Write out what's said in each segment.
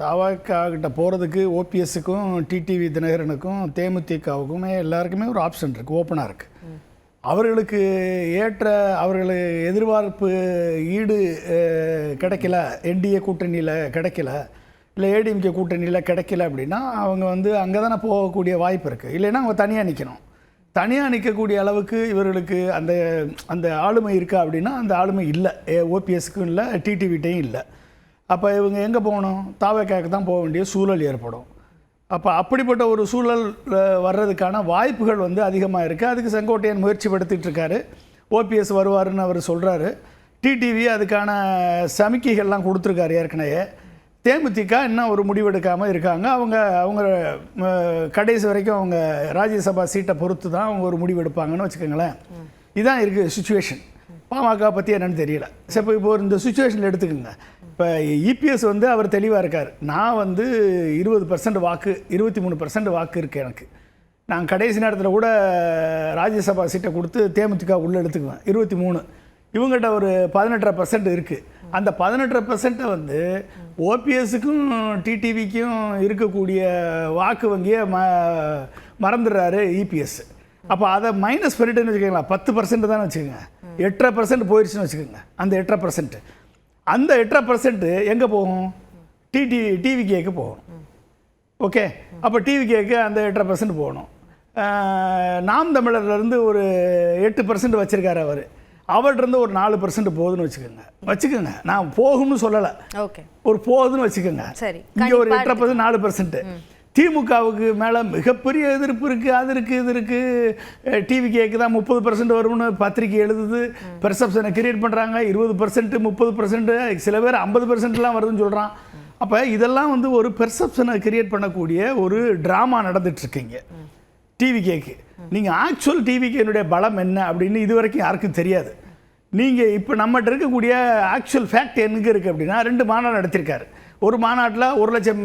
தாவாக்காகிட்ட போகிறதுக்கு ஓபிஎஸ்ஸுக்கும் டிடிவி தினகரனுக்கும் தேமுதிகவுக்குமே எல்லாருக்குமே ஒரு ஆப்ஷன் இருக்குது ஓப்பனாக இருக்குது அவர்களுக்கு ஏற்ற அவர்கள் எதிர்பார்ப்பு ஈடு கிடைக்கல என்டிஏ கூட்டணியில் கிடைக்கல இல்லை ஏடிஎம்கே கூட்டணியில் கிடைக்கல அப்படின்னா அவங்க வந்து அங்கே தானே போகக்கூடிய வாய்ப்பு இருக்குது இல்லைன்னா அவங்க தனியாக நிற்கணும் தனியாக நிற்கக்கூடிய அளவுக்கு இவர்களுக்கு அந்த அந்த ஆளுமை இருக்கா அப்படின்னா அந்த ஆளுமை இல்லை. ஓபிஎஸ்க்கும் இல்லை டிடிவிட்டையும் இல்லை. அப்போ இவங்க எங்கே போகணும்? தாவேக்காக்கு தான் போக வேண்டிய சூழல் ஏற்படும். அப்போ அப்படிப்பட்ட ஒரு சூழல் வர்றதுக்கான வாய்ப்புகள் வந்து அதிகமாக இருக்குது அதுக்கு செங்கோட்டையன் முயற்சி படுத்திட்டு இருக்காரு. ஓபிஎஸ் வருவாருன்னு அவர் சொல்கிறாரு டிடிவி அதுக்கான சமிக்கைகள்லாம் கொடுத்துருக்காரு ஏற்கனவே. தேமுதிக இன்னும் ஒரு முடிவெடுக்காமல் இருக்காங்க. அவங்க அவங்க கடைசி வரைக்கும் அவங்க ராஜ்யசபா சீட்டை பொறுத்து தான் அவங்க ஒரு முடிவெடுப்பாங்கன்னு வச்சுக்கோங்களேன். இதான் இருக்குது சுச்சுவேஷன் பாமக பற்றி என்னென்னு தெரியல. சரி இப்போ இப்போ இந்த சுச்சுவேஷனில் எடுத்துக்கோங்க. இப்போ இபிஎஸ் வந்து அவர் தெளிவாக இருக்கார். நான் வந்து இருபது பர்சன்ட் வாக்கு இருபத்தி மூணு பர்சன்ட் வாக்கு இருக்குது எனக்கு. நான் கடைசி நேரத்தில் கூட ராஜ்யசபா சீட்டை கொடுத்து தேமுதிக உள்ளே எடுத்துக்குவேன். இருபத்தி மூணு. இவங்ககிட்ட ஒரு பதினெட்டரை பர்சன்ட் இருக்குது அந்த பதினெட்டரை பர்சன்ட்டை வந்து ஓபிஎஸுக்கும் டிடிவிக்கும் இருக்கக்கூடிய வாக்கு வங்கியை ம மறந்துடுறாரு இபிஎஸ் அப்போ அதை மைனஸ் பண்ணிட்டுன்னு வச்சுக்கோங்களேன். பத்து பர்சன்ட் தானே வச்சுக்கோங்க. எட்டரை பர்சன்ட் போயிடுச்சுன்னு வச்சுக்கோங்க. அந்த எட்டரை பர்சன்ட்டு அந்த எட்டரை பர்சன்ட் எங்கே போகும்? டிடி டிவிகேக்கு போகும். ஓகே அப்போ டிவிகேக்கு அந்த எட்டரை பர்சன்ட் போகணும். நாம் தமிழர்லேருந்து ஒரு எட்டு பர்சன்ட் வச்சுருக்காரு அவர். அவர்கிட்டருந்து ஒரு நாலு பர்சன்ட் போகுதுன்னு வச்சுக்கோங்க. வச்சுக்கோங்க. நான் போகும்னு சொல்லலை. ஓகே ஒரு போகுதுன்னு வச்சுக்கோங்க. சரி, இங்கே ஒரு எட்டரை பர்சன்ட் நாலு பர்சன்ட் திமுகவுக்கு மேலே மிகப்பெரிய எதிர்ப்பு இருக்குது அது இருக்குது இது இருக்குது டிவி கேக்கு தான் முப்பது பர்சன்ட் வரும்னு பத்திரிக்கை எழுதுது. பெர்செப்ஷனை கிரியேட் பண்ணுறாங்க இருபது பர்சன்ட்டு முப்பது பர்சன்ட்டு சில பேர் ஐம்பது பர்சன்ட்லாம் வருதுன்னு சொல்கிறான் அப்போ இதெல்லாம் வந்து ஒரு பெர்செப்ஷனை கிரியேட் பண்ணக்கூடிய ஒரு ட்ராமா நடந்துட்டுருக்கீங்க. டிவி கேக்கு நீங்கள் ஆக்சுவல் டிவி கேனுடைய பலம் என்ன அப்படின்னு இது வரைக்கும் யாருக்கும் தெரியாது. நீங்கள் இப்போ நம்மகிட்ட இருக்கக்கூடிய ஆக்சுவல் ஃபேக்ட் எங்கே இருக்குது அப்படின்னா ரெண்டு மாநாடு நடத்தியிருக்காரு ஒரு மாநாட்டில் ஒரு லட்சம்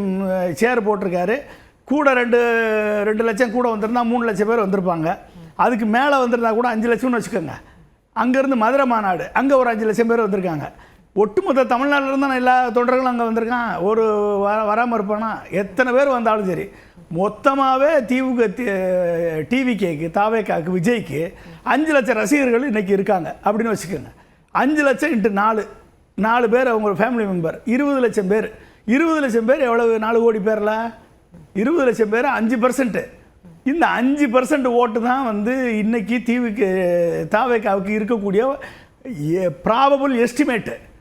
சேர் போட்டிருக்காரு. கூட ரெண்டு ரெண்டு லட்சம் கூட வந்திருந்தா மூணு லட்சம் பேர் வந்திருப்பாங்க. அதுக்கு மேலே வந்திருந்தா கூட அஞ்சு லட்சம்னு வச்சுக்கோங்க. அங்கேருந்து மதுரை மாநாடு அங்கே ஒரு அஞ்சு லட்சம் பேர் வந்திருக்காங்க. ஒட்டுமொத்த தமிழ்நாட்டில் நான் எல்லா தொண்டர்களும் அங்கே வந்திருக்கான். ஒரு வர வராமல் இருப்பானா? எத்தனை பேர் வந்தாலும் சரி. மொத்தமாகவே திமுக டிவிகேக்கு தாவேக்காக்கு விஜய்க்கு அஞ்சு லட்சம் ரசிகர்கள் இன்றைக்கி இருக்காங்க. அப்படின்னு வச்சுக்கோங்க. அஞ்சு லட்சம் இன்ட்டு நாலு. நாலு பேர் அவங்க ஃபேமிலி மெம்பர் இருபது லட்சம் பேர். இருபது லட்சம் பேர் எவ்வளவு? நாலு கோடி பேரில்? இருபது லட்சம் பேர் அஞ்சு பர்சன்ட்டு இந்த அஞ்சு பர்சன்ட் ஓட்டு தான் வந்து இன்றைக்கி தீவுக்கு தாவேக்காவுக்கு இருக்கக்கூடிய ப்ராபபிள் எஸ்டிமேட்டு